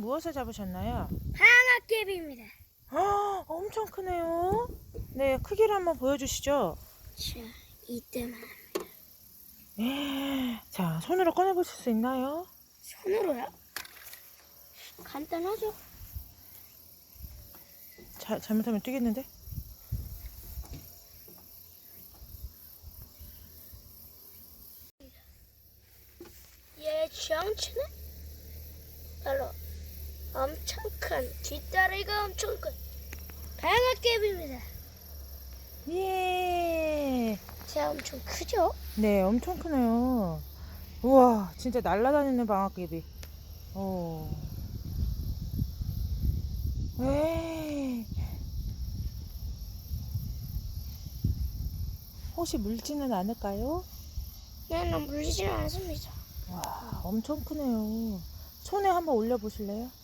무엇을 잡으셨나요? 방앗개비입니다. 아, 엄청 크네요. 네, 크기를 한번 보여주시죠. 자, 이때만 예. 자, 손으로 꺼내보실 수 있나요? 손으로요? 간단하죠? 자, 잘못하면 뛰겠는데? 얘 정체는 바로 엄청 큰 뒷다리가 엄청 큰 방앗개비입니다. 예. 자, 엄청 크죠? 네, 엄청 크네요. 우와, 진짜 날아다니는 방앗개비. 오. 에이. 혹시 물지는 않을까요? 얘는 물리지는 않습니다. 와, 엄청 크네요. 손에 한번 올려보실래요?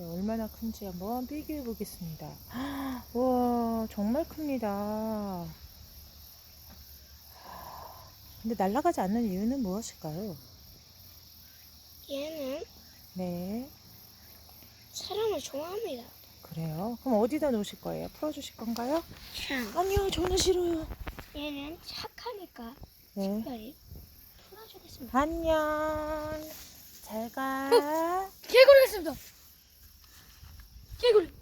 네, 얼마나 큰지 한번 비교해 보겠습니다. 와, 정말 큽니다. 근데 날아가지 않는 이유는 무엇일까요? 얘는 네, 사람을 좋아합니다. 그래요. 그럼 어디다 놓으실 거예요? 풀어주실 건가요? 참, 아니요, 저는 싫어요. 얘는 착하니까 네, 특별히 풀어주겠습니다. 안녕. 잘 가. 개구리 있습니다. 개구리.